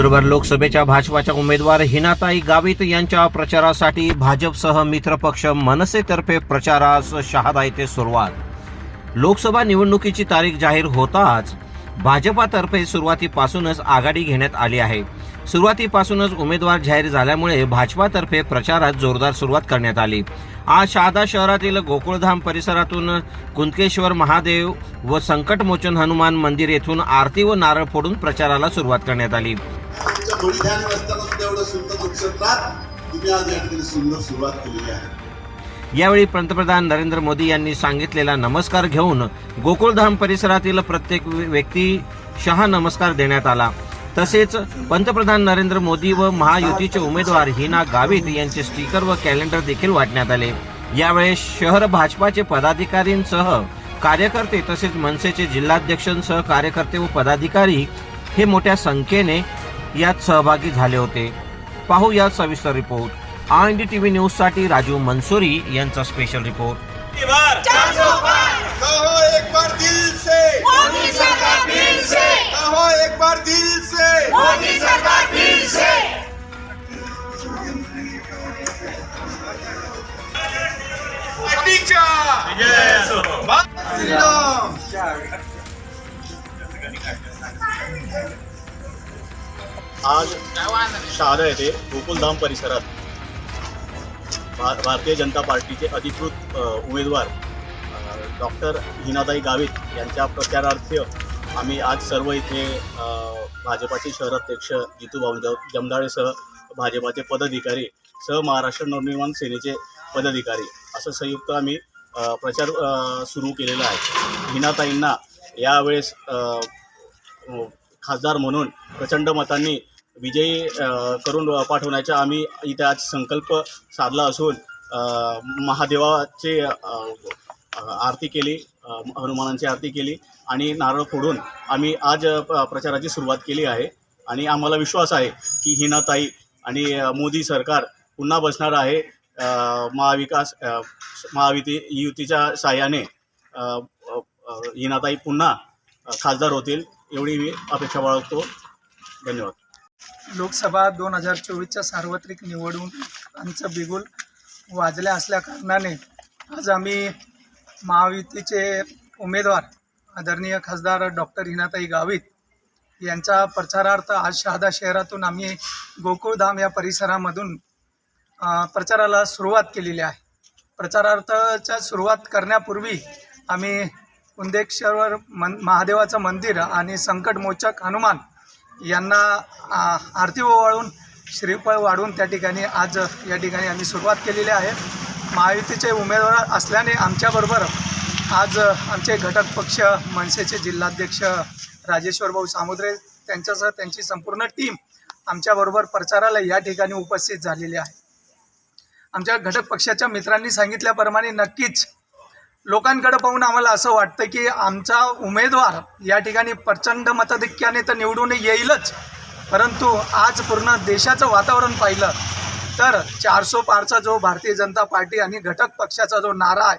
नंदुरबार लोकसभेच्या भाजपाच्या उमेदवार हिनाताई गावित यांच्या प्रचारासाठी भाजपसह मित्रपक्ष मनसेतर्फे प्रचारास शहादा येथे सुरुवात. लोकसभा निवडणुकीची तारीख जाहीर होताच भाजपातर्फे सुरुवातीपासूनच आघाडी घेण्यात आली आहे. सुरुवातीपासूनच उमेदवार जाहीर झाल्यामुळे भाजपातर्फे प्रचारात जोरदार सुरुवात करण्यात आली. आज शहादा शहरातील गोकुळधाम परिसरातून कुंतकेश्वर महादेव व संकटमोचन हनुमान मंदिर येथून आरती व नारळ फोडून प्रचाराला सुरुवात करण्यात आली. थोडी ध्यान असताना एवढं सुंदर नक्षत्रात तुम्ही आज या ठिकाणी सुंदर सुरुवात केलेली आहे. यावेळी पंतप्रधान नरेंद्र मोदी यांनी सांगितलेला नमस्कार घेऊन गोकुळधाम परिसरातील प्रत्येक व्यक्ती शहा नमस्कार देण्यात आला. तसेच पंतप्रधान नरेंद्र मोदी व महायुतीचे उमेदवार हिना गावित यांचे स्टिकर व कॅलेंडर देखील वाटण्यात आले. यावेळी शहर भाजपाचे पदाधिकारींसह कार्यकर्ते तसेच मनसेचे जिल्हाध्यक्षांसह कार्यकर्ते व पदाधिकारी हे मोठ्या संख्येने यात सहभागी झाले होते पाहू यात सविस्तर रिपोर्ट आय डी टीव्ही न्यूजसाठी राजू मनसुरी यांचा स्पेशल रिपोर्ट कहो आज शहादा येथे गोकुलधाम परिसरात. भा भारतीय जनता पार्टीचे अधिकृत उमेदवार डॉक्टर हिनाताई गावित यांच्या प्रचारार्थ आम्ही आज सर्व इथे भाजपाचे शहराध्यक्ष जितू भाऊ जमदाळेसह भाजपाचे पदाधिकारी सह महाराष्ट्र नवनिर्माण सेनेचे पदाधिकारी असं संयुक्त आम्ही प्रचार सुरू केलेला आहे. हिनाताईंना यावेळेस खासदार म्हणून प्रचंड मतांनी विजयी करून पाठवण्याचा आम्ही इथे आज संकल्प साधला असून महादेवाचे आरती केली हनुमानांची आरती केली आणि नारळ फोडून आम्ही आज प्रचाराची सुरुवात केली आहे. आणि आम्हाला विश्वास आहे की हिनाताई आणि मोदी सरकार पुन्हा बसणार आहे महाविकास महाविती युतीच्या साह्याने हिनाताई पुन्हा खासदार होतील एवढी मी अपेक्षा बाळगतो. धन्यवाद. लोकसभा दोन हजार चोवीसच्या सार्वत्रिक निवडून आमचं बिगुल वाजल्या असल्याकारणाने आज आम्ही महायुतीचे उमेदवार आदरणीय खासदार डॉक्टर हिनाताई गावित यांच्या प्रचारार्थ आज शहादा शहरातून आम्ही गोकुळधाम या परिसरामधून प्रचाराला सुरुवात केलेली आहे. प्रचारार्थच्या सुरुवात करण्यापूर्वी आम्ही उंदेश्वर मन महादेवाचं मंदिर आणि संकटमोचक हनुमान यांना आरती ओवाळून श्रीफळ वाढून त्या ठिकाणी आज या ठिकाणी आम्ही सुरुवात केलेली आहे. महायुतीचे उमेदवार असल्याने आमच्याबरोबर आज आमचे घटक पक्ष मनसेचे जिल्हाध्यक्ष राजेश्वर भाऊ सामुद्रे त्यांच्यासह त्यांची संपूर्ण टीम आमच्याबरोबर प्रचाराला या ठिकाणी उपस्थित झालेली आहे. आमच्या घटक पक्षाच्या मित्रांनी सांगितल्याप्रमाणे नक्कीच लोकांकडे पाहून आम्हाला असं वाटतं की आमचा उमेदवार या ठिकाणी प्रचंड मताधिक्याने तर निवडून येईलच. परंतु आज पूर्ण देशाचं वातावरण पाहिलं तर चारसो पारचा जो भारतीय जनता पार्टी आणि घटक पक्षाचा जो नारा आहे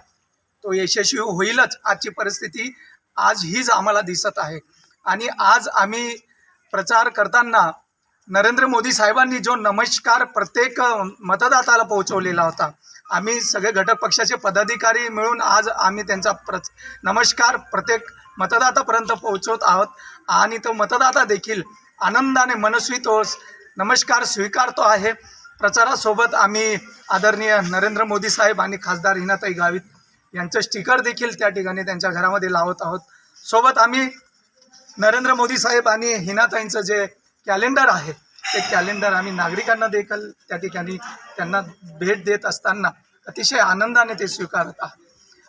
तो यशस्वी होईलच. आजची परिस्थिती आज हीच आम्हाला दिसत आहे. आणि आज आम्ही प्रचार करताना नरेंद्र मोदी साहेबांनी जो नमस्कार प्रत्येक मतदाताला पोहोचवलेला होता आम्ही सगळे घटक पक्षाचे पदाधिकारी मिळून आज आम्ही त्यांचा प्र नमस्कार प्रत्येक मतदातापर्यंत पोहोचवत आहोत. आणि तो मतदाता देखील आनंदाने मनस्वी तो नमस्कार स्वीकारतो आहे. प्रचारासोबत आम्ही आदरणीय नरेंद्र मोदी साहेब आणि खासदार हिनाताई गावित यांचं स्टिकर देखील त्या ठिकाणी त्यांच्या घरामध्ये लावत आहोत. सोबत आम्ही नरेंद्र मोदी साहेब आणि हिनाताईंचं जे कॅलेंडर आहे ते कॅलेंडर आम्ही नागरिकांना देखील त्या ठिकाणी त्यांना भेट देत असताना अतिशय आनंदाने ते स्वीकारत आहात.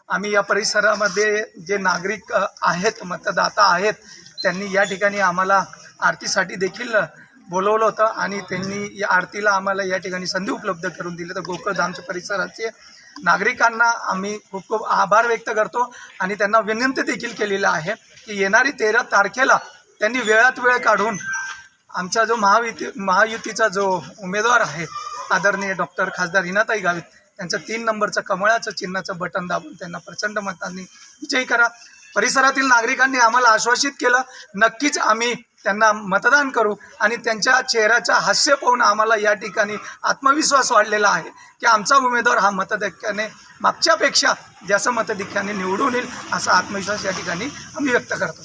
आम्ही या परिसरामध्ये जे नागरिक आहेत मतदाता आहेत त्यांनी या ठिकाणी आम्हाला आरतीसाठी देखील बोलवलं होतं आणि त्यांनी या आरतीला आम्हाला या ठिकाणी संधी उपलब्ध करून दिली. तर गोकुळधामच्या परिसराचे नागरिकांना आम्ही खूप खूप आभार व्यक्त करतो आणि त्यांना विनंती देखील केलेलं आहे की येणारी तेरा तारखेला त्यांनी वेळात वेळ काढून आमचा जो महायुती महायुतीचा जो उमेदवार आहे आदरणीय डॉक्टर खासदार हिनाताई गावित त्यांचं तीन नंबरचं कमळाचं चिन्हाचं बटन दाबून त्यांना प्रचंड मतांनी विजयी करा. परिसरातील नागरिकांनी आम्हाला आश्वासित केलं नक्कीच आम्ही त्यांना मतदान करू आणि त्यांच्या चेहऱ्याचा हास्य पाहून आम्हाला या ठिकाणी आत्मविश्वास वाढलेला आहे की आमचा उमेदवार हा मतधिक्याने मागच्यापेक्षा जास्त मतधिक्याने निवडून येईल असा आत्मविश्वास या ठिकाणी आम्ही व्यक्त करतो.